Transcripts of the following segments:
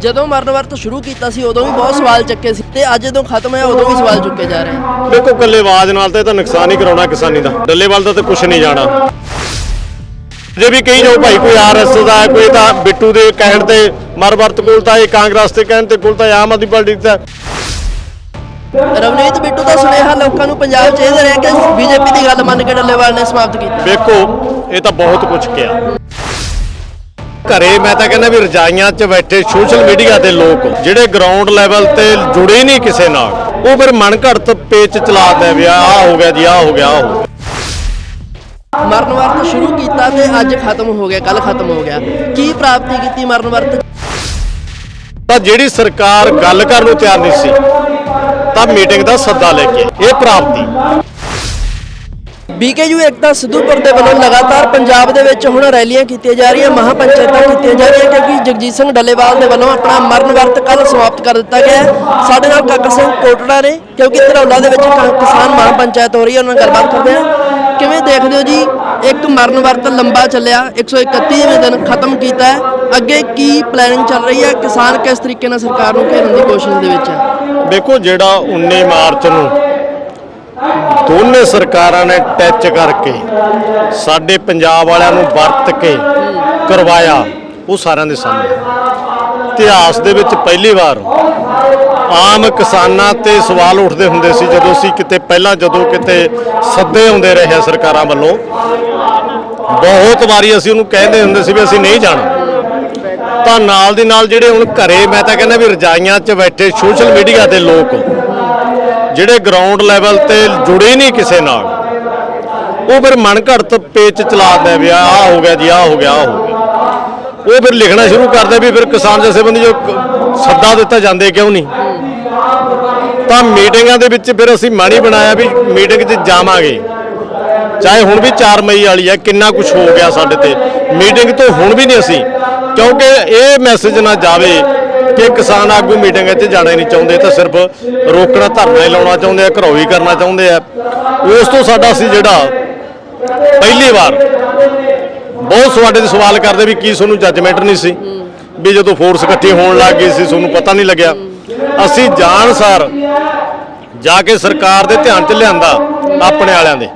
ਜਦੋਂ ਮਰਨ ਵਰਤ ਸ਼ੁਰੂ ਕੀਤਾ ਸੀ ਉਦੋਂ ਵੀ ਬਹੁਤ ਸਵਾਲ ਚੱਕੇ ਸੀ ਤੇ ਅੱਜ ਜਦੋਂ ਖਤਮ ਹੋਇਆ ਉਦੋਂ ਵੀ ਸਵਾਲ ਚੁੱਕੇ ਜਾ ਰਹੇ ਆ। ਦੇਖੋ ਕੱਲੇ ਆਵਾਜ਼ ਨਾਲ ਤਾਂ ਨੁਕਸਾਨ ਹੀ ਕਰਾਉਣਾ ਕਿਸਾਨੀ ਦਾ। ਡੱਲੇਵਾਲ ਦਾ ਤਾਂ ਕੁਝ ਨਹੀਂ ਜਾਣਾ। ਜੇ ਵੀ ਕਹੀ ਜਾਓ ਭਾਈ ਕੋਈ ਆਰਐਸ ਦਾ ਹੈ, ਕੋਈ ਤਾਂ ਬਿੱਟੂ ਦੇ ਕਹਿਣ ਤੇ ਮਰਵਰਤ ਕੋਲ ਤਾਂ ਇਹ ਕਾਂਗਰਸ ਦੇ ਕਹਿਣ ਤੇ ਕੋਲ ਤਾਂ ਆਮ ਆਦਮੀ ਪਾਰਟੀ ਦਾ ਰਵਨੀਤ ਬਿੱਟੂ ਦਾ ਸੁਨੇਹਾ ਲੋਕਾਂ ਨੂੰ ਪੰਜਾਬ 'ਚ ਇਹ ਦੇ ਰਿਹਾ ਕਿ ਬੀਜੇਪੀ ਦੀ ਗੱਲ ਮੰਨ ਕੇ ਡੱਲੇਵਾਲ ਨੇ ਸਮਾਪਤ ਕੀਤੀ। ਵੇਖੋ ਇਹ ਤਾਂ ਬਹੁਤ ਕੁਝ ਕਿਹਾ। ਘਰੇ ਮੈਂ ਤਾਂ ਕਹਿੰਦਾ ਵੀ ਰਜਾਈਆਂ 'ਚ ਬੈਠੇ ਸੋਸ਼ਲ ਮੀਡੀਆ ਤੇ ਲੋਕ ਜਿਹੜੇ ਗਰਾਊਂਡ ਲੈਵਲ ਤੇ ਜੁੜੇ ਨਹੀਂ ਕਿਸੇ ਨਾਲ ਉਹ ਫਿਰ ਮਨ ਘੜਤ ਪੇਚ ਚਲਾਉਂਦੇ ਵੀ ਆਹ ਹੋ ਗਿਆ ਜੀ ਆਹ ਹੋ ਗਿਆ ਆਹ ਹੋ ਗਿਆ। ਮਰਨ ਵਰਤ ਸ਼ੁਰੂ ਕੀਤਾ ਤੇ ਅੱਜ ਖਤਮ ਹੋ ਗਿਆ ਕੱਲ ਖਤਮ ਹੋ ਗਿਆ। ਕੀ ਪ੍ਰਾਪਤੀ ਕੀਤੀ ਮਰਨ ਵਰਤ? ਤਾਂ ਜਿਹੜੀ ਸਰਕਾਰ ਗੱਲ ਕਰਨ ਨੂੰ ਤਿਆਰ ਨਹੀਂ ਸੀ ਤਾਂ ਮੀਟਿੰਗ ਦਾ ਸੱਦਾ ਲੈ ਕੇ। ਇਹ ਪ੍ਰਾਪਤੀ। ਬੀਕੇਯੂ ਏਕਤਾ ਸਿੱਧੂਪੁਰ ਦੇ ਵੱਲੋਂ ਲਗਾਤਾਰ ਪੰਜਾਬ ਦੇ ਵਿੱਚ ਹੁਣ ਰੈਲੀਆਂ ਕੀਤੀਆਂ ਜਾ ਰਹੀਆਂ, ਮਹਾਪੰਚਾਇਤਾਂ ਕੀਤੀਆਂ ਜਾ ਰਹੀਆਂ, ਕਿਉਂਕਿ ਜਗਜੀਤ ਸਿੰਘ ਡੱਲੇਵਾਲ ਦੇ ਵੱਲੋਂ ਆਪਣਾ ਮਰਨ ਵਰਤ ਕੱਲ ਸਮਾਪਤ ਕਰ ਦਿੱਤਾ ਗਿਆ ਹੈ। ਸਾਡੇ ਨਾਲ ਕੱਕ ਸਿੰਘ ਕੋਟੜਾ ਨੇ, ਕਿਉਂਕਿ ਧਰੌਲਾ ਦੇ ਵਿੱਚ ਕ- ਕਿਸਾਨ ਮਹਾਪੰਚਾਇਤ ਹੋ ਰਹੀ ਹੈ, ਉਹਨਾਂ ਨਾਲ ਗੱਲਬਾਤ ਕਰਦੇ ਹਾਂ। ਕਿਵੇਂ ਦੇਖਦੇ ਹੋ ਜੀ? ਇੱਕ ਮਰਨ ਵਰਤ ਲੰਬਾ ਚੱਲਿਆ 131ਵੇਂ ਦਿਨ ਖਤਮ ਕੀਤਾ ਹੈ। ਅੱਗੇ ਕੀ ਪਲੈਨਿੰਗ ਚੱਲ ਰਹੀ ਹੈ? ਕਿਸਾਨ ਕਿਸ ਤਰੀਕੇ ਨਾਲ ਸਰਕਾਰ ਨੂੰ ਘੇਰਨ ਦੀ ਕੋਸ਼ਿਸ਼ ਦੇ ਵਿੱਚ ਹੈ? ਦੇਖੋ, ਜਿਹੜਾ 19 ਮਾਰਚ ਨੂੰ ਦੋਨੇ ਸਰਕਾਰਾਂ ਨੇ ਟੱਚ ਕਰਕੇ ਸਾਡੇ ਪੰਜਾਬ ਵਾਲਿਆਂ ਨੂੰ ਵਰਤ ਕੇ ਕਰਵਾਇਆ ਉਹ ਸਾਰਿਆਂ ਦੇ ਸਾਹਮਣੇ। ਇਤਿਹਾਸ ਦੇ ਵਿੱਚ ਪਹਿਲੀ ਵਾਰ ਆਮ ਕਿਸਾਨਾਂ ਤੇ ਸਵਾਲ ਉੱਠਦੇ ਹੁੰਦੇ ਸੀ ਜਦੋਂ ਅਸੀਂ ਕਿਤੇ ਪਹਿਲਾਂ ਜਦੋਂ ਕਿਤੇ ਸੱਦੇ ਹੁੰਦੇ ਰਹੇ ਆ ਸਰਕਾਰਾਂ ਵੱਲੋਂ। ਬਹੁਤ ਵਾਰੀ ਅਸੀਂ ਉਹਨੂੰ ਕਹਿੰਦੇ ਹੁੰਦੇ ਸੀ ਵੀ ਅਸੀਂ ਨਹੀਂ ਜਾਣਾ। ਤਾਂ ਨਾਲ ਦੀ ਨਾਲ ਜਿਹੜੇ ਹੁਣ ਘਰੇ ਮੈਂ ਤਾਂ ਕਹਿੰਦਾ ਵੀ ਰਜਾਈਆਂ 'ਚ ਬੈਠੇ ਸੋਸ਼ਲ ਮੀਡੀਆ ਦੇ ਲੋਕ ਜਿਹੜੇ ਗਰਾਊਂਡ ਲੈਵਲ ਤੇ ਜੁੜੇ ਨਹੀਂ ਕਿਸੇ ਨਾਲ, ਉਹ ਫਿਰ ਮਨ ਘੜਤ ਪੇਚ ਚਲਾਉਂਦੇ ਵੀ ਆਹ ਹੋ ਗਿਆ ਜੀ, ਆਹ ਹੋ ਗਿਆ, ਆਹ ਹੋ ਗਿਆ। ਉਹ ਫਿਰ ਲਿਖਣਾ ਸ਼ੁਰੂ ਕਰਦੇ ਵੀ ਫਿਰ ਕਿਸਾਨ ਜਥੇਬੰਦੀ ਜੋ ਸੱਦਾ ਦਿੱਤਾ ਜਾਂਦੇ ਕਿਉਂ ਨਹੀਂ? ਤਾਂ ਮੀਟਿੰਗਾਂ ਦੇ ਵਿੱਚ ਫਿਰ ਅਸੀਂ ਮਾਣੀ ਬਣਾਇਆ ਵੀ ਮੀਟਿੰਗ 'ਚ ਜਾਵਾਂਗੇ। ਚਾਹੇ ਹੁਣ ਵੀ 4 ਮਈ ਵਾਲੀ ਹੈ, ਕਿੰਨਾ ਕੁਝ ਹੋ ਗਿਆ ਸਾਡੇ ਤੇ। ਮੀਟਿੰਗ ਤੋਂ ਹੁਣ ਵੀ ਨਹੀਂ ਅਸੀਂ, ਕਿਉਂਕਿ ਇਹ ਮੈਸੇਜ ਨਾ ਜਾਵੇ ਕਿ ਕਿਸਾਨ ਆਗੂ ਮੀਟਿੰਗ ਇੱਥੇ ਜਾਣਾ ਹੀ ਨਹੀਂ ਚਾਹੁੰਦੇ ਤਾਂ ਸਿਰਫ ਰੋਕਣਾ ਧਰਨਾ ਹੀ ਲਾਉਣਾ ਚਾਹੁੰਦੇ ਆ, ਘਰੋਂ ਹੀ ਕਰਨਾ ਚਾਹੁੰਦੇ ਆ। ਉਸ ਤੋਂ ਸਾਡਾ ਸੀ ਜਿਹੜਾ ਪਹਿਲੀ ਵਾਰ ਬਹੁਤ ਤੁਹਾਡੇ ਤੇ ਸਵਾਲ ਕਰਦੇ ਵੀ ਕੀ ਤੁਹਾਨੂੰ ਜੱਜਮੈਂਟ ਨਹੀਂ ਸੀ, ਵੀ ਜਦੋਂ ਫੋਰਸ ਇਕੱਠੀ ਹੋਣ ਲੱਗ ਗਈ ਸੀ ਤੁਹਾਨੂੰ ਪਤਾ ਨਹੀਂ ਲੱਗਿਆ। ਅਸੀਂ ਜਾਣਸਾਰ ਜਾ ਕੇ ਸਰਕਾਰ ਦੇ ਧਿਆਨ 'ਚ ਲਿਆਂਦਾ ਆਪਣੇ ਵਾਲਿਆਂ ਦੇ।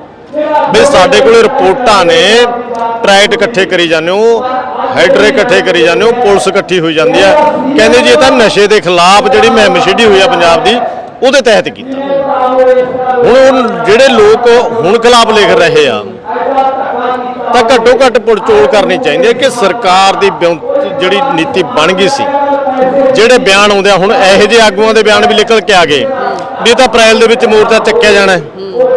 ਵੀ ਸਾਡੇ ਕੋਲੇ ਰਿਪੋਰਟਾਂ ਨੇ ਪ੍ਰਾਈਟ ਇਕੱਠੇ ਕਰੀ ਜਾਂਦੇ ਹੋ ਹੈਡਰੇ ਇਕੱਠੇ ਕਰੀ ਜਾਂਦੇ ਹੋ, ਪੁਲਿਸ ਇਕੱਠੀ ਹੋਈ ਜਾਂਦੀ ਹੈ। ਕਹਿੰਦੇ ਜੀ ਇਹ ਤਾਂ ਨਸ਼ੇ ਦੇ ਖਿਲਾਫ ਜਿਹੜੀ ਮੁਹਿੰਮ ਛਿੜੀ ਹੋਈ ਆ ਪੰਜਾਬ ਦੀ, ਉਹਦੇ ਤਹਿਤ ਕੀਤਾ। ਹੁਣ ਉਹ ਜਿਹੜੇ ਲੋਕ ਹੁਣ ਖਿਲਾਫ ਲਿਖ ਰਹੇ ਆ, ਤਾਂ ਘੱਟੋ ਘੱਟ ਪੜਚੋਲ ਕਰਨੀ ਚਾਹੀਦੀ ਹੈ ਕਿ ਸਰਕਾਰ ਦੀ ਬਿਉਂ- ਜਿਹੜੀ ਨੀਤੀ ਬਣ ਗਈ ਸੀ, ਜਿਹੜੇ ਬਿਆਨ ਆਉਂਦੇ ਆ, ਹੁਣ ਇਹੋ ਜਿਹੇ ਆਗੂਆਂ ਦੇ ਬਿਆਨ ਵੀ ਨਿਕਲ ਕੇ ਆ ਗਏ, ਵੀ ਇਹ ਤਾਂ ਅਪ੍ਰੈਲ ਦੇ ਵਿੱਚ ਮੋਰਚਾ ਚੱਕਿਆ ਜਾਣਾ ਹੈ।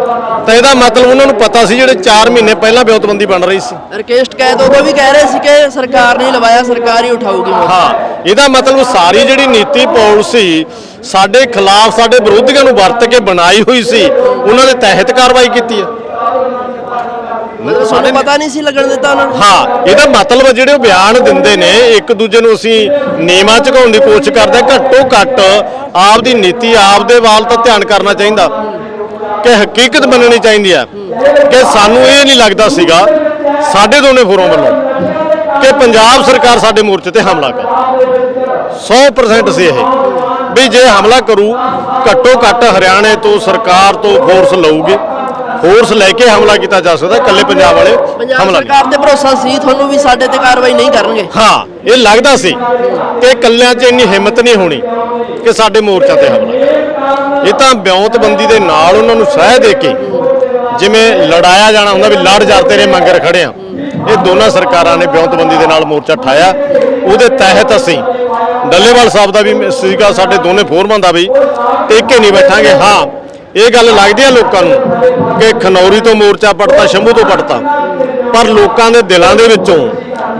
ਤਾਂ ਇਹਦਾ ਮਤਲਬ ਉਹਨਾਂ ਨੂੰ ਪਤਾ ਸੀ ਜਿਹੜੇ 4 ਮਹੀਨੇ ਪਹਿਲਾਂ ਬਿਉਤਬੰਦੀ ਬਣ ਰਹੀ ਸੀ ਰਕੇਸ਼ ਕੈਦ ਉਦੋਂ ਵੀ ਕਹਿ ਰਹੇ ਸੀ ਕਿ ਸਰਕਾਰ ਨੇ ਲਵਾਇਆ ਸਰਕਾਰ ਹੀ ਉਠਾਊਗੀ। ਹਾਂ ਇਹਦਾ ਮਤਲਬ ਸਾਰੀ ਜਿਹੜੀ ਨੀਤੀ ਪਾਲਿਸੀ ਸਾਡੇ ਖਿਲਾਫ ਸਾਡੇ ਵਿਰੋਧੀਆਂ ਨੂੰ ਵਰਤ ਕੇ ਬਣਾਈ ਹੋਈ ਸੀ ਉਹਨਾਂ ਦੇ ਤਹਿਤ ਕਾਰਵਾਈ ਕੀਤੀ ਹੈ ਸਾਨੂੰ ਪਤਾ ਨਹੀਂ ਸੀ ਲੱਗਣ ਦਿੱਤਾ ਉਹਨਾਂ ਨੂੰ ਹਾਂ ਇਹਦਾ ਮਤਲਬ ਜਿਹੜੇ ਉਹ ਬਿਆਨ ਦਿੰਦੇ ਨੇ ਇੱਕ ਦੂਜੇ ਨੂੰ ਅਸੀਂ ਨੀਵਾਂ ਝੁਕਾਉਣ ਦੀ ਕੋਸ਼ਿਸ਼ ਕਰਦੇ। ਘੱਟੋ ਘੱਟ ਆਪ ਦੀ ਨੀਤੀ ਆਪ ਦੇ ਵੱਲ ਤਾਂ ਧਿਆਨ ਕਰਨਾ ਚਾਹੀਦਾ ਕਿ ਹਕੀਕਤ ਮੰਨਣੀ ਚਾਹੀਦੀ ਹੈ ਕਿ ਸਾਨੂੰ ਇਹ ਨਹੀਂ ਲੱਗਦਾ ਸੀਗਾ ਸਾਡੇ ਦੋਨੇ ਫੋਰਮ ਵੱਲੋਂ ਕਿ ਪੰਜਾਬ ਸਰਕਾਰ ਸਾਡੇ ਮੋਰਚੇ ਤੇ ਹਮਲਾ ਕਰ। 100% ਸੀ ਇਹ। ਵੀ ਜੇ ਹਮਲਾ ਕਰੂ ਘੱਟੋ ਘੱਟ ਹਰਿਆਣੇ ਤੋਂ ਸਰਕਾਰ ਤੋਂ ਫੋਰਸ ਲਊਗੀ। ਫੋਰਸ ਲੈ ਕੇ ਹਮਲਾ ਕੀਤਾ ਜਾ ਸਕਦਾ ਇਕੱਲੇ ਪੰਜਾਬ ਵਾਲੇ ਹਮਲਾ ਸਰਕਾਰ ਤੇ ਭਰੋਸਾ ਸੀ ਤੁਹਾਨੂੰ ਵੀ ਸਾਡੇ ਤੇ ਕਾਰਵਾਈ ਨਹੀਂ ਕਰਨਗੇ। ਹਾਂ ਇਹ ਲੱਗਦਾ ਸੀ ਕਿ ਕੱਲਿਆਂ 'ਚ ਇੰਨੀ ਹਿੰਮਤ ਨਹੀਂ ਹੋਣੀ ਕਿ ਸਾਡੇ ਮੋਰਚਾ ਤੇ ਹਮਲਾ ਇਹ ਤਾਂ ਬਿਉਂਤਬੰਦੀ ਦੇ ਨਾਲ ਉਹਨਾਂ ਨੂੰ ਸਹਿ ਦੇ ਕੇ ਜਿਵੇਂ ਲੜਾਇਆ ਜਾਣਾ ਹੁੰਦਾ ਵੀ ਲੜ ਜਾ ਤੇਰੇ ਮੰਗਰ ਖੜੇ ਆ। ਇਹ ਦੋਨਾਂ ਸਰਕਾਰਾਂ ਨੇ ਬਿਉਂਤਬੰਦੀ ਦੇ ਨਾਲ ਮੋਰਚਾ ਠਾਇਆ। ਉਹਦੇ ਤਹਿਤ ਅਸੀਂ ਡੱਲੇਵਾਲ ਸਾਹਿਬ ਦਾ ਵੀ ਸੀਗਾ, ਸਾਡੇ ਦੋਨੇ ਫੋਰਮਾਂ ਦਾ ਵੀ ਟੇਕੇ ਨਹੀਂ ਬੈਠਾਂਗੇ। ਹਾਂ, ਇਹ ਗੱਲ ਲੱਗਦੀ ਆ ਲੋਕਾਂ ਨੂੰ ਕਿ ਖਨੌਰੀ ਤੋਂ ਮੋਰਚਾ ਪੜਤਾ ਸ਼ੰਭੂ ਤੋਂ ਪੜਤਾ ਪਰ ਲੋਕਾਂ ਦੇ ਦਿਲਾਂ ਦੇ ਵਿੱਚੋਂ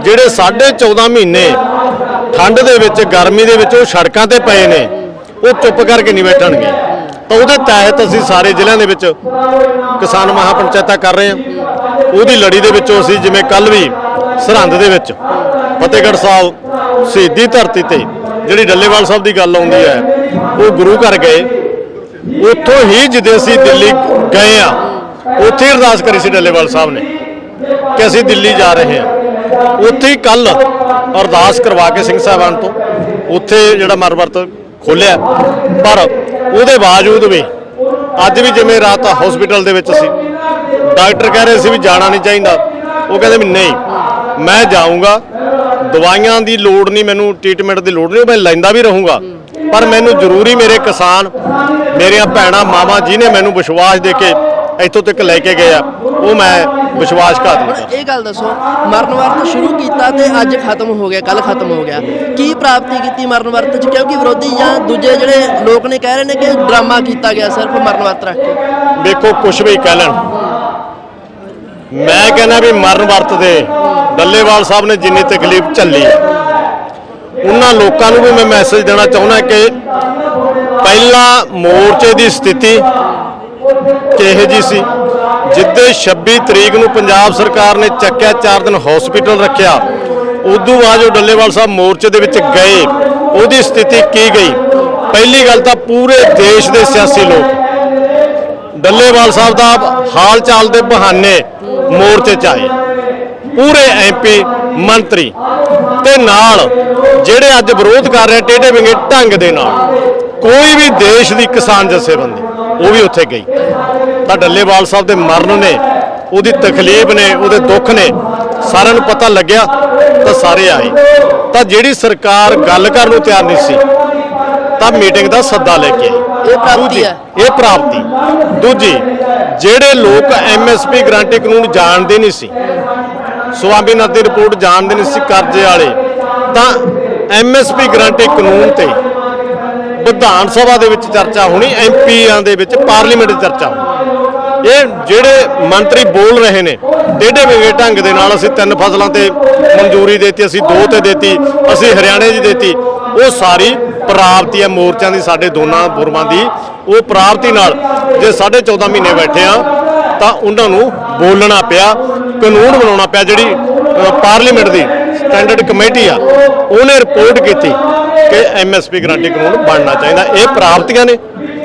ਜਿਹੜੇ 14.5 ਮਹੀਨੇ ਠੰਡ ਦੇ ਵਿੱਚ, ਗਰਮੀ ਦੇ ਵਿੱਚ ਉਹ ਸੜਕਾਂ ਤੇ ਪਏ ਨੇ ਉਹ ਚੁੱਪ ਕਰਕੇ ਨਹੀਂ ਬੈਠਣਗੇ। ਤਾਂ ਉਹਦੇ ਤਹਿਤ ਅਸੀਂ ਸਾਰੇ ਜ਼ਿਲ੍ਹਿਆਂ ਦੇ ਵਿੱਚ ਕਿਸਾਨ ਮਹਾਪੰਚਾਇਤਾਂ ਕਰ ਰਹੇ ਹਾਂ। ਉਹਦੀ ਲੜੀ ਦੇ ਵਿੱਚੋਂ ਅਸੀਂ ਜਿਵੇਂ ਕੱਲ ਵੀ ਸਰਹੰਦ ਦੇ ਵਿੱਚ ਫਤਿਹਗੜ੍ਹ ਸਾਹਿਬ ਸ਼ਹੀਦੀ ਧਰਤੀ ਤੇ ਜਿਹੜੀ ਡੱਲੇਵਾਲ ਸਾਹਿਬ ਦੀ ਗੱਲ ਆਉਂਦੀ ਹੈ, ਉਹ ਗੁਰੂ ਘਰ ਗਏ। ਉੱਥੋਂ ਹੀ ਜਦੋਂ ਅਸੀਂ ਦਿੱਲੀ ਗਏ ਆ ਉੱਥੇ ਹੀ ਅਰਦਾਸ ਕਰੀ ਸੀ ਡੱਲੇਵਾਲ ਸਾਹਿਬ ਨੇ ਕਿ ਅਸੀਂ ਦਿੱਲੀ ਜਾ ਰਹੇ ਹਾਂ। ਉੱਥੇ ਹੀ ਕੱਲ ਅਰਦਾਸ ਕਰਵਾ ਕੇ ਸਿੰਘ ਸਾਹਿਬਾਨ ਤੋਂ ਉੱਥੇ ਜਿਹੜਾ ਮਰਨ ਵਰਤ ਖੋਲਿਆ। ਪਰ ਉਹਦੇ ਬਾਵਜੂਦ ਵੀ ਅੱਜ ਵੀ ਜਿਵੇਂ ਰਾਤ ਹਸਪੀਟਲ ਦੇ ਵਿੱਚ ਸੀ। ਡਾਕਟਰ ਕਹਿ ਰਹੇ ਸੀ ਵੀ ਜਾਣਾ ਨਹੀਂ ਚਾਹੀਦਾ। ਉਹ ਕਹਿੰਦੇ ਵੀ ਨਹੀਂ, ਮੈਂ ਜਾਊਂਗਾ। ਦਵਾਈਆਂ ਦੀ ਲੋੜ ਨਹੀਂ, ਮੈਨੂੰ ਟ੍ਰੀਟਮੈਂਟ ਦੀ ਲੋੜ ਨਹੀਂ, ਮੈਂ ਲੈਂਦਾ ਵੀ ਰਹੂੰਗਾ। ਪਰ ਮੈਨੂੰ ਜ਼ਰੂਰੀ ਮੇਰੇ ਕਿਸਾਨ, ਮੇਰੀਆਂ ਭੈਣਾਂ, ਮਾਵਾਂ ਜਿਨੇ ਮੈਨੂੰ ਵਿਸ਼ਵਾਸ ਦੇ ਕੇ ਇੱਥੋਂ ਤੱਕ ਲੈ ਕੇ ਗਏ ਆ। ਉਹ ਮੈਂ ਵਿਸ਼ਵਾਸਘਾਤ ਨਹੀਂ ਇਹ ਗੱਲ ਦੱਸੋ ਮਰਨ ਵਰਤ ਸ਼ੁਰੂ ਕੀਤਾ ਤੇ ਅੱਜ ਖਤਮ ਹੋ ਗਿਆ ਕੱਲ ਖਤਮ ਹੋ ਗਿਆ। ਕੀ ਪ੍ਰਾਪਤੀ ਕੀਤੀ ਮਰਨ ਵਰਤ ਚ? ਕਿਉਂਕਿ ਵਿਰੋਧੀ ਜਾਂ ਦੂਜੇ ਜਿਹੜੇ ਲੋਕ ਨੇ ਕਹਿ ਰਹੇ ਨੇ ਕਿ ਡਰਾਮਾ ਕੀਤਾ ਗਿਆ ਸਿਰਫ ਮਰਨ ਵਰਤ ਰੱਖ ਕੇ। ਵੇਖੋ ਕੁਛ ਵੀ ਕਹਿ ਲੈਣ। ਮੈਂ ਕਹਿੰਦਾ ਵੀ ਮਰਨ ਵਰਤ ਦੇ ਡੱਲੇਵਾਲ ਸਾਹਿਬ ਨੇ ਜਿੰਨੀ ਤਕਲੀਫ ਝੱਲੀ ਉਹਨਾਂ ਲੋਕਾਂ ਨੂੰ ਵੀ ਮੈਂ ਮੈਸੇਜ ਦੇਣਾ ਚਾਹੁੰਦਾ ਕਿ ਪਹਿਲਾਂ ਮੋਰਚੇ ਦੀ ਸਥਿਤੀ ਕਿਹੋ ਜੀ ਸੀ। ਜਿੱਦੇ 26 ਤਰੀਕ ਨੂੰ ਪੰਜਾਬ ਸਰਕਾਰ ਨੇ ਚੱਕਿਆ 4 ਦਿਨ ਹਸਪੀਟਲ ਰੱਖਿਆ। ਉਦੋਂ ਬਾਅਦ ਜੋ ਡੱਲੇਵਾਲ ਸਾਹਿਬ ਮੋਰਚੇ ਦੇ ਵਿੱਚ ਗਏ, ਉਹਦੀ ਸਥਿਤੀ ਕੀ ਗਈ? ਪਹਿਲੀ ਗੱਲ ਤਾਂ ਪੂਰੇ ਦੇਸ਼ ਦੇ ਸਿਆਸੀ ਲੋਕ, ਡੱਲੇਵਾਲ ਸਾਹਿਬ ਦਾ ਹਾਲ ਚਾਲ ਦੇ ਬਹਾਨੇ ਮੋਰਚੇ 'ਚ ਆਏ। ਪੂਰੇ ਐਮਪੀ ਮੰਤਰੀ ਤੇ ਨਾਲ ਜਿਹੜੇ ਅੱਜ ਵਿਰੋਧ ਕਰ ਰਹੇ ਟੇਢੇ ਵਿੰਗੇ ਢੰਗ ਦੇ ਨਾਲ। ਕੋਈ ਵੀ ਦੇਸ਼ ਦੀ ਕਿਸਾਨ ਜਥੇਬੰਦੀ ਉਹ ਵੀ ਉੱਥੇ ਗਈ। ਤਾਂ ਡੱਲੇਵਾਲ ਸਾਹਿਬ ਦੇ ਮਰਨ ਨੇ ਉਹਦੀ ਤਕਲੀਫ ਨੇ ਉਹਦੇ ਦੁੱਖ ਨੇ ਸਾਰਿਆਂ ਨੂੰ ਪਤਾ ਲੱਗਿਆ ਤਾਂ ਸਾਰੇ ਆਏ। ਤਾਂ ਜਿਹੜੀ ਸਰਕਾਰ ਗੱਲ ਕਰਨ ਨੂੰ ਤਿਆਰ ਨਹੀਂ ਸੀ ਤਾਂ ਮੀਟਿੰਗ ਦਾ ਸੱਦਾ ਲੈ ਕੇ ਆਈ। ਇਹ ਪ੍ਰਾਪਤੀ ਹੈ ਇਹ ਪ੍ਰਾਪਤੀ। ਦੂਜੀ ਜਿਹੜੇ ਲੋਕ ਐਮਐਸਪੀ ਗਰੰਟੀ ਕਾਨੂੰਨ ਜਾਣਦੇ ਨਹੀਂ ਸੀ ਸਵਾਮੀਨਾਥਨ ਦੀ ਰਿਪੋਰਟ ਜਾਣਦੇ ਨਹੀਂ ਸੀ ਕਰਜ਼ੇ ਵਾਲੇ ਤਾਂ ਐਮਐਸਪੀ ਗਰੰਟੀ ਕਾਨੂੰਨ ਤੇ ਵਿਧਾਨ ਸਭਾ ਦੇ ਵਿੱਚ ਚਰਚਾ ਹੋਣੀ ਐਮਪੀਆਂ ਦੇ ਵਿੱਚ ਪਾਰਲੀਮੈਂਟ 'ਚ ਚਰਚਾ ਹੋਣੀ। ਇਹ ਜਿਹੜੇ ਮੰਤਰੀ ਬੋਲ ਰਹੇ ਨੇ ਡੇਢੇ ਵਿਗੇ ਢੰਗ ਦੇ ਨਾਲ ਅਸੀਂ ਤਿੰਨ ਫਸਲਾਂ ਤੇ ਮਨਜ਼ੂਰੀ ਦਿੱਤੀ, ਅਸੀਂ ਦੋ ਤੇ ਦਿੱਤੀ, ਅਸੀਂ ਹਰਿਆਣੇ 'ਚ ਦਿੱਤੀ, ਉਹ ਸਾਰੀ ਪ੍ਰਾਪਤੀ ਹੈ ਮੋਰਚਿਆਂ ਦੀ, ਸਾਡੇ ਦੋਨਾਂ ਫੋਰਮਾਂ ਦੀ। ਉਹ ਪ੍ਰਾਪਤੀ ਨਾਲ ਜੇ 14.5 ਮਹੀਨੇ ਬੈਠੇ ਆ, ਤਾਂ ਉਹਨਾਂ ਨੂੰ ਬੋਲਣਾ ਪਿਆ, ਕਾਨੂੰਨ ਬਣਾਉਣਾ ਪਿਆ, ਜਿਹੜੀ ਪਾਰਲੀਮੈਂਟ ਦੀ ਸਟੈਂਡਰਡ ਕਮੇਟੀ ਆ ਉਹਨੇ ਰਿਪੋਰਟ ਕੀਤੀ ਕਿ ਐਮਐਸਪੀ ਗਰੰਟੀ ਕਾਨੂੰਨ ਬਣਨਾ ਚਾਹੀਦਾ। ਇਹ ਪ੍ਰਾਪਤੀਆਂ ਨੇ।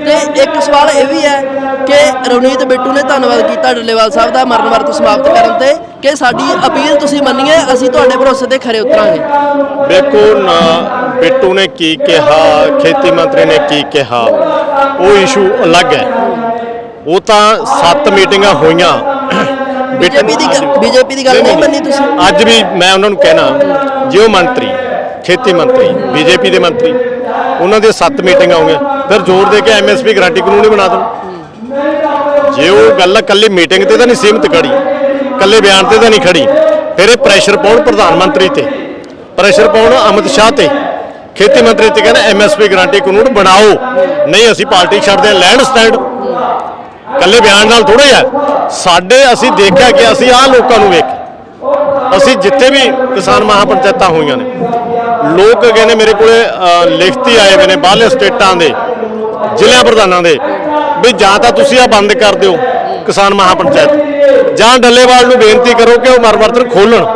ਤੇ ਇੱਕ ਸਵਾਲ ਇਹ ਵੀ ਹੈ ਕਿ ਰਵਨੀਤ ਬਿੱਟੂ ਨੇ ਧੰਨਵਾਦ ਕੀਤਾ ਡੱਲੇਵਾਲ ਸਾਹਿਬ ਦਾ ਮਰਨ ਵਰਤ ਸਮਾਪਤ ਕਰਨ ਤੇ ਕਿ ਸਾਡੀ ਅਪੀਲ ਤੁਸੀਂ ਮੰਨੀਏ ਅਸੀਂ ਤੁਹਾਡੇ ਭਰੋਸੇ ਤੇ ਖਰੇ ਉਤਰਾਂਗੇ। ਵੇਖੋ ਨਾ ਬਿੱਟੂ ਨੇ ਕੀ ਕਿਹਾ ਖੇਤੀ ਮੰਤਰੀ ਨੇ ਕੀ ਕਿਹਾ ਉਹ ਇਸ਼ੂ ਅਲੱਗ ਹੈ। ਉਹ ਤਾਂ ਸੱਤ ਮੀਟਿੰਗਾਂ ਹੋਈਆਂ ਬੀਜੇਪੀ ਦੀ ਬੀਜੇਪੀ ਦੀ ਗੱਲ ਨਹੀਂ ਮੰਨੀ ਤੁਸੀਂ? ਅੱਜ ਵੀ ਮੈਂ ਉਹਨਾਂ ਨੂੰ ਕਹਿਣਾ ਜਿਉ ਮੰਤਰੀ ਖੇਤੀ ਮੰਤਰੀ ਬੀਜੇਪੀ ਦੇ ਮੰਤਰੀ ਉਹਨਾਂ ਦੇ ਸੱਤ ਮੀਟਿੰਗਾਂ ਹੋਈਆਂ ਫਿਰ ਜ਼ੋਰ ਦੇ ਕੇ ਐਮਐਸਪੀ ਗਰੰਟੀ ਕਾਨੂੰਨ ਹੀ ਬਣਾ ਦੇਣ। ਜੇ ਉਹ ਗੱਲ ਕੱਲੀ ਮੀਟਿੰਗ ਤੇ ਤਾਂ ਨਹੀਂ ਸੀਮਤ ਖੜੀ ਕੱਲੇ ਬਿਆਨ ਤੇ ਤਾਂ ਨਹੀਂ ਖੜੀ ਫਿਰ ਇਹ ਪ੍ਰੈਸ਼ਰ ਪਾਉਣ ਪ੍ਰਧਾਨ ਮੰਤਰੀ ਤੇ ਪ੍ਰੈਸ਼ਰ ਪਾਉਣ ਅਮਿਤ ਸ਼ਾਹ ਤੇ। ਖੇਤੀ ਮੰਤਰੀ ਤੇ ਕਹਿੰਦਾ ਐਮਐਸਪੀ ਗਰੰਟੀ ਕਾਨੂੰਨ ਬਣਾਓ ਨਹੀਂ ਅਸੀਂ ਪਾਰਟੀ ਛੱਡਦੇ ਹਾਂ ਲੈਂਡ ਸਟੈਂਡ। ਕੱਲੇ ਬਿਆਨ ਨਾਲ ਥੋੜਾ ਆ। ਸਾਡੇ ਅਸੀਂ ਦੇਖਿਆ ਕਿ ਅਸੀਂ ਆਹ ਲੋਕਾਂ ਨੂੰ ਵੇਖ ਅਸੀਂ ਜਿੱਥੇ ਵੀ ਕਿਸਾਨ ਮਹਾਪੰਚਾਇਤਾਂ ਹੋਈਆਂ ਨੇ, ਲੋਕ ਗਏ ਨੇ ਮੇਰੇ ਕੋਲੇ ਲਿਖਤੀ ਆਏ ਹੋਏ ਨੇ ਬਾਹਰਲੇ ਸਟੇਟਾਂ ਦੇ ਜ਼ਿਲ੍ਹਾ ਪ੍ਰਧਾਨਾਂ ਦੇ, ਵੀ ਜਾਂ ਤਾਂ ਤੁਸੀਂ ਆ ਬੰਦ ਕਰ ਦਿਓ ਕਿਸਾਨ ਮਹਾਪੰਚਾਇਤ। ਜਾਂ ਡੱਲੇਵਾਲ ਨੂੰ ਬੇਨਤੀ ਕਰੋ ਕਿ ਉਹ ਮਰਵਰਤਨ ਖੋਲਣ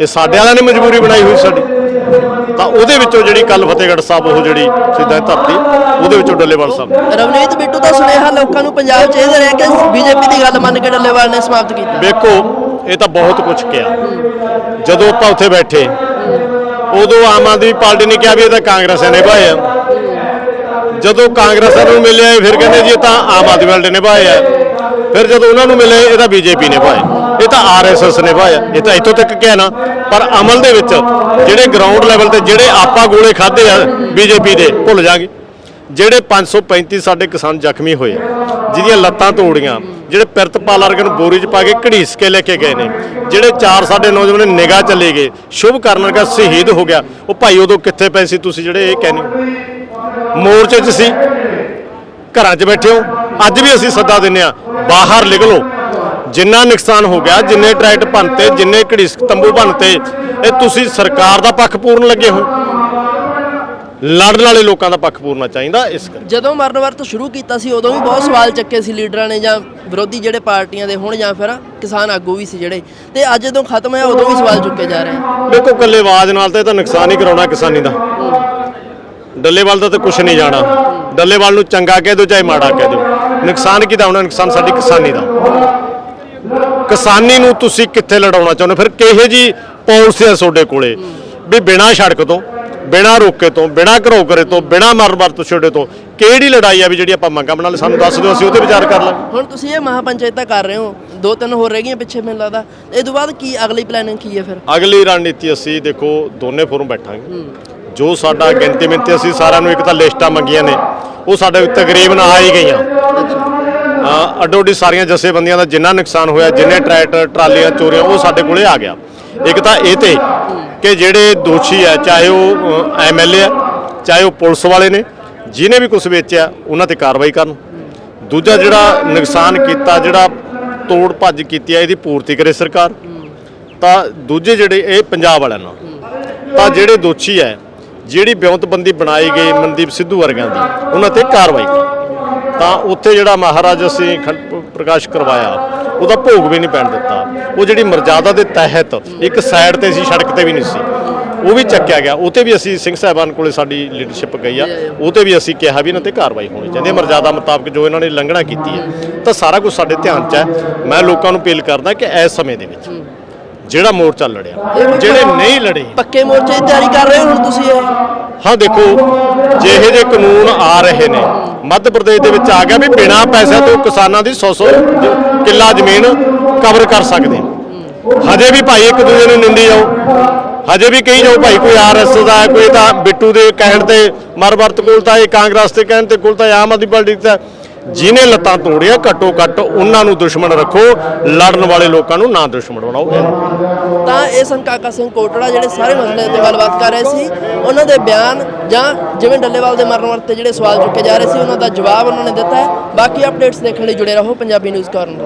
ਇਹ ਸਾਡੇ ਵਾਲਿਆਂ ਨੇ ਮਜਬੂਰੀ ਬਣਾਈ ਹੋਈ ਸਾਡੀ। ਤਾਂ ਉਹਦੇ ਵਿੱਚੋਂ ਜਿਹੜੀ ਕੱਲ ਫਤਿਹਗੜ੍ਹ ਸਾਹਿਬ ਉਹ ਜਿਹੜੀ ਸਿੱਧਾ ਧਰਤੀ ਉਹਦੇ ਵਿੱਚੋਂ ਡੱਲੇਵਾਲ ਸਾਹਿਬ। ਰਵਨੀਤ ਬਿੱਟੂ ਦਾ ਸੁਨੇਹਾ ਲੋਕਾਂ ਨੂੰ ਪੰਜਾਬ 'ਚ ਇਹ ਦੇ ਰਿਹਾ ਕਿ ਬੀਜੇਪੀ ਦੀ ਗੱਲ ਮੰਨ ਕੇ ਡੱਲੇਵਾਲ ਨੇ ਸਮਾਪਤ ਕੀਤਾ। ਵੇਖੋ ਇਹ ਤਾਂ ਬਹੁਤ ਕੁਝ ਕਿਹਾ। ਜਦੋਂ ਆਪਾਂ ਉੱਥੇ ਬੈਠੇ ਉਦੋਂ ਆਮ ਆਦਮੀ ਪਾਰਟੀ ਨੇ ਕਿਹਾ ਵੀ ਇਹ ਤਾਂ ਕਾਂਗਰਸ ਨੇ ਭਾਏ ਆ। ਜਦੋਂ ਕਾਂਗਰਸ ਨੂੰ ਮਿਲਿਆ ਫਿਰ ਕਹਿੰਦੇ ਜੀ ਇਹ ਤਾਂ ਆਮ ਆਦਮੀ ਵਾਲੇ ਨੇ ਭਾਏ ਆ। ਫਿਰ ਜਦੋਂ ਉਹਨਾਂ ਨੂੰ ਮਿਲੇ, ਇਹ ਤਾਂ ਬੀਜੇਪੀ ਨੇ ਭਾਏ ਇਹ ਤਾਂ ਆਰਐਸਐਸ ਨੇ ਭਾਏ ਇਹ ਤਾਂ ਇੱਥੋਂ ਤੱਕ ਕਹਿਣਾ ਪਰ ਅਮਲ ਦੇ ਵਿੱਚ ਜਿਹੜੇ ਗਰਾਊਂਡ ਲੈਵਲ ਤੇ ਜਿਹੜੇ ਆਪਾਂ ਗੋਲੇ ਖਾਦੇ ਆ ਬੀਜੇਪੀ ਦੇ, ਭੁੱਲ ਜਾਗੇ। ਜਿਹੜੇ 535 ਸਾਡੇ ਕਿਸਾਨ ਜ਼ਖਮੀ ਹੋਏ ਜਿਹਦੀਆਂ ਲੱਤਾਂ ਤੋੜੀਆਂ, ਜਿਹੜੇ ਪਿਰਤਪਾਲ ਵਰਗੇ ਨੂੰ ਬੋਰੀ 'ਚ ਪਾ ਕੇ ਘੜੀਸ ਕੇ ਲੈ ਕੇ ਗਏ ਨੇ, ਜਿਹੜੇ ਚਾਰ ਸਾਡੇ ਨੌਜਵਾਨ ਨਿਗਾਹ ਚਲੇ ਗਏ, ਸ਼ੁਭ ਕਰਨ ਵਰਗਾ ਸ਼ਹੀਦ ਹੋ ਗਿਆ। ਉਹ ਭਾਈ ਉਦੋਂ ਕਿੱਥੇ ਪਏ ਸੀ? ਤੁਸੀਂ ਜਿਹੜੇ ਇਹ ਕਹਿੰਦੇ ਮੋਰਚੇ 'ਚ ਸੀ। ਘਰਾਂ 'ਚ ਬੈਠੇ ਹੋ? ਅੱਜ ਵੀ ਅਸੀਂ ਸੱਦਾ ਦਿੰਨੇ ਆ ਬਾਹਰ ਨਿਕਲੋ। ਜਿੰਨਾ ਨੁਕਸਾਨ ਹੋ ਗਿਆ ਜਿੰਨੇ ਟਰੈਕਟ ਭੰਨਤੇ ਜਿੰਨੇ ਘੜੀਸ ਤੰਬੂ ਭੰਨਤੇ ਇਹ ਤੁਸੀਂ ਸਰਕਾਰ ਦਾ ਪੱਖ ਪੂਰਨ ਲੱਗੇ ਹੋਏ ਲੜਨ ਵਾਲੇ ਲੋਕਾਂ ਦਾ ਪੱਖ ਪੂਰਨਾ ਚਾਹੀਦਾ ਇਸ ਕਰਕੇ। ਜਦੋਂ ਮਰਨ ਵਰਤ ਸ਼ੁਰੂ ਕੀਤਾ ਸੀ ਉਦੋਂ ਵੀ ਬਹੁਤ ਸਵਾਲ ਚੱਕੇ ਸੀ ਲੀਡਰਾਂ ਨੇ ਜਾਂ ਵਿਰੋਧੀ ਜਿਹੜੇ ਪਾਰਟੀਆਂ ਦੇ ਹੁਣ ਜਾਂ ਫਿਰ ਕਿਸਾਨ ਆਗੂ ਵੀ ਸੀ ਜਿਹੜੇ। ਤੇ ਅੱਜ ਜਦੋਂ ਖਤਮ ਹੋਇਆ ਉਦੋਂ ਵੀ ਸਵਾਲ ਚੁੱਕੇ ਜਾ ਰਹੇ ਆ। ਦੇਖੋ ਕੱਲੇ ਆਵਾਜ਼ ਨਾਲ ਤਾਂ ਇਹ ਤਾਂ ਨੁਕਸਾਨ ਹੀ ਕਰਾਉਣਾ ਕਿਸਾਨੀ ਦਾ। ਡੱਲੇਵਾਲ ਦਾ ਤਾਂ ਕੁਝ ਨਹੀਂ ਜਾਣਾ। ਡੱਲੇਵਾਲ ਨੂੰ ਚੰਗਾ ਕਹਿ ਦਿਓ ਚਾਹੇ ਮਾੜਾ ਕਹਿ ਦਿਓ। ਨੁਕਸਾਨ ਕਿਹਦਾ ਹੋਣਾ ਨੁਕਸਾਨ ਸਾਡੀ ਕਿਸਾਨੀ ਦਾ। ਕਿਸਾਨੀ ਨੂੰ ਤੁਸੀਂ ਕਿੱਥੇ ਲੜਾਉਣਾ ਚਾਹੁੰਦੇ? ਫਿਰ ਕਿਹੇ ਜੀ ਪਾਲਿਸੀ ਹੈ ਤੁਹਾਡੇ ਕੋਲੇ? ਵੀ ਬਿਨਾਂ ਸੜਕ ਤੋਂ ਬਿਨਾਂ ਰੋਕੇ ਤੋਂ ਬਿਨਾਂ ਘਰੋ ਕਰੇ ਤੋਂ ਬਿਨਾਂ ਮਰਨ ਵਰਤ ਛੋੜੇ ਤੋਂ ਕਿਹੜੀ ਲੜਾਈ ਆ ਵੀ ਜਿਹੜੀ ਆਪਾਂ ਮੰਗਾਂ ਬਣਾ ਲਈ? ਸਾਨੂੰ ਦੱਸ ਦਿਓ ਅਸੀਂ ਉਹਤੇ ਵਿਚਾਰ ਕਰ ਲਾਂਗੇ। ਹੁਣ ਤੁਸੀਂ ਇਹ ਮਹਾਪੰਚਾਇਤਾਂ ਕਰ ਰਹੇ ਹੋ। ਦੋ ਤਿੰਨ ਹੋਰ ਰਹਿ ਗਈਆਂ ਪਿੱਛੇ ਮੈਨੂੰ ਲੱਗਦਾ। ਇਹ ਤੋਂ ਬਾਅਦ ਕੀ ਅਗਲੀ ਪਲੈਨਿੰਗ ਕੀ ਹੈ ਫਿਰ? ਅਗਲੀ ਰਣਨੀਤੀ ਅਸੀਂ ਦੇਖੋ ਦੋਨੇ ਫੋਰਮ ਬੈਠਾਂਗੇ। ਜੋ ਸਾਡਾ ਗਿਣਤੀ ਮਿੰਤੀ ਅਸੀਂ ਸਾਰਿਆਂ ਨੂੰ ਇੱਕ ਤਾਂ ਲਿਸਟਾਂ ਮੰਗੀਆਂ ਨੇ, ਉਹ ਸਾਡੇ ਤਕਰੀਬਨ ਆ ਹੀ ਗਈਆਂ। ਅੱਡੋ ਅੱਡੀ ਸਾਰੀਆਂ ਜਥੇਬੰਦੀਆਂ ਦਾ ਜਿੰਨਾ ਨੁਕਸਾਨ ਹੋਇਆ, ਜਿੰਨੇ ਟਰੈਕਟਰ, ਟਰਾਲੀਆਂ, ਚੋਰੀਆਂ, ਉਹ ਸਾਡੇ ਕੋਲੇ ਆ ਗਿਆ। ਇੱਕ ਤਾਂ ਇਹ ਤੇ ਕਿ ਜਿਹੜੇ ਦੋਸ਼ੀ ਹੈ ਚਾਹੇ ਉਹ ਐਮਐਲਏ ਆ, ਚਾਹੇ ਉਹ ਪੁਲਿਸ ਵਾਲੇ ਨੇ ਜਿਨੇ ਵੀ ਕੁਝ ਵੇਚਿਆ, ਉਹਨਾਂ ਤੇ ਕਾਰਵਾਈ ਕਰਨ। ਦੂਜਾ ਜਿਹੜਾ ਨੁਕਸਾਨ ਕੀਤਾ, ਜਿਹੜਾ ਤੋੜ ਭੱਜ ਕੀਤੀ ਹੈ ਇਹਦੀ ਪੂਰਤੀ ਕਰੇ ਸਰਕਾਰ। ਤਾਂ ਦੂਜੇ ਜਿਹੜੇ, ਇਹ ਪੰਜਾਬ ਵਾਲਿਆਂ ਨਾਲ। ਤਾਂ ਜਿਹੜੇ ਦੋਸ਼ੀ ਹੈ ਜਿਹੜੀ ਬਿਉਂਤਬੰਦੀ ਬਣਾਈ ਗਈ ਮਨਦੀਪ ਸਿੱਧੂ ਵਰਗਿਆਂ ਦੀ, ਉਹਨਾਂ ਤੇ ਕਾਰਵਾਈ ਤਾਂ ਉੱਥੇ ਜਿਹੜਾ ਮਹਾਰਾਜ ਅਸੀਂ ਖੰਡ ਪ੍ਰਕਾਸ਼ ਕਰਵਾਇਆ, ਉਹਦਾ ਭੋਗ ਵੀ ਨਹੀਂ ਪੈਣ ਦਿੱਤਾ। ਉਹ ਜਿਹੜੀ ਮਰਜ਼ਾਦਾ ਦੇ ਤਹਿਤ ਇੱਕ ਸਾਈਡ ਤੇ ਸੀ, ਸੜਕ ਤੇ ਵੀ ਨਹੀਂ ਸੀ। ਉਹ ਵੀ ਚੱਕਿਆ ਗਿਆ। ਉਹ ਵੀ ਅਸੀਂ ਸਿੰਘ ਸਾਹਿਬਾਨ ਕੋਲੇ ਸਾਡੀ ਲੀਡਰਸ਼ਿਪ ਗਈ ਆ। ਉਹ ਤੇ ਵੀ ਅਸੀਂ ਕਿਹਾ ਵੀ ਇਹਨਾਂ ਤੇ ਕਾਰਵਾਈ ਹੋਣੀ ਚਾਹੀਦੀ ਹੈ। ਮਰਜ਼ਾਦਾ ਮੁਤਾਬਕ ਜੋ ਇਹਨਾਂ ਨੇ ਲੰਘਣਾ ਕੀਤੀ ਹੈ, ਤਾਂ ਸਾਰਾ ਕੁਝ ਸਾਡੇ ਧਿਆਨ 'ਚ ਹੈ। ਮੈਂ ਲੋਕਾਂ ਨੂੰ ਅਪੀਲ ਕਰਦਾ ਕਿ ਇਸ ਸਮੇਂ ਦੇ ਵਿੱਚ ਜਿਹੜਾ ਮੋਰਚਾ ਲੜਿਆ ਜਿਹੜੇ ਨਹੀਂ ਲੜੇ। ਪੱਕੇ ਮੋਰਚੇ ਦੀ ਤਿਆਰੀ ਕਰ ਰਹੇ ਹੋ ਹੁਣ ਤੁਸੀਂ ਇਹ? ਹਾਂ ਦੇਖੋ ਜਿਹੇ ਜਿਹੇ ਕਾਨੂੰਨ ਆ ਰਹੇ ਨੇ ਮੱਧ ਪ੍ਰਦੇਸ਼ ਦੇ ਵਿੱਚ ਆ ਗਿਆ ਵੀ ਬਿਨਾਂ ਪੈਸੇ ਤੋਂ ਕਿਸਾਨਾਂ ਦੀ 100 100 ਕਿੱਲਾ ਜ਼ਮੀਨ ਕਵਰ ਕਰ ਸਕਦੇ। ਹਜੇ ਵੀ ਭਾਈ ਇੱਕ ਦੂਜੇ ਨੂੰ ਨਿੰਦੀ ਜਾਓ। ਹਜੇ ਵੀ ਕਹੀ ਜਾਓ ਭਾਈ ਕੋਈ ਆਰਐਸ ਦਾ ਹੈ, ਕੋਈ ਤਾਂ ਬਿੱਟੂ ਦੇ ਕਹਿਣ ਤੇ ਮਰਵਰਤ ਕੋਲ ਤਾਂ ਇਹ ਕਾਂਗਰਸ ਦੇ ਕਹਿਣ ਤੇ ਕੋਲ ਤਾਂ ਆਮ ਆਦਮੀ ਪਾਰਟੀ ਦਾ ਜਿਨੇ ਲੱਤਾਂ ਤੋੜੀਆਂ, ਘੱਟੋ ਘੱਟ ਉਹਨਾਂ ਨੂੰ ਦੁਸ਼ਮਣ ਰੱਖੋ, ਲੜਨ ਵਾਲੇ ਲੋਕਾਂ ਨੂੰ ਨਾ ਦੁਸ਼ਮਣ ਬਣਾਓ। ਤਾਂ ਇਹ ਸਨ ਕਾਕਾ ਸਿੰਘ ਕੋਟੜਾ, ਜਿਹੜੇ ਸਾਰੇ ਮਸਲੇ ਤੇ ਗੱਲਬਾਤ ਕਰ ਰਹੇ ਸੀ। ਉਹਨਾਂ ਦੇ ਬਿਆਨ ਜਾਂ ਜਿਵੇਂ ਡੱਲੇਵਾਲ ਦੇ ਮਰਨ ਵਰਤੇ ਜਿਹੜੇ ਸਵਾਲ ਚੁੱਕੇ ਜਾ ਰਹੇ ਸੀ, ਉਹਨਾਂ ਦਾ ਜਵਾਬ ਉਹਨਾਂ ਨੇ ਦਿੱਤਾ ਹੈ। ਬਾਕੀ ਅਪਡੇਟਸ ਦੇਖਣ ਲਈ ਜੁੜੇ ਰਹੋ ਪੰਜਾਬੀ ਨਿਊਜ਼ ਕਾਰਨ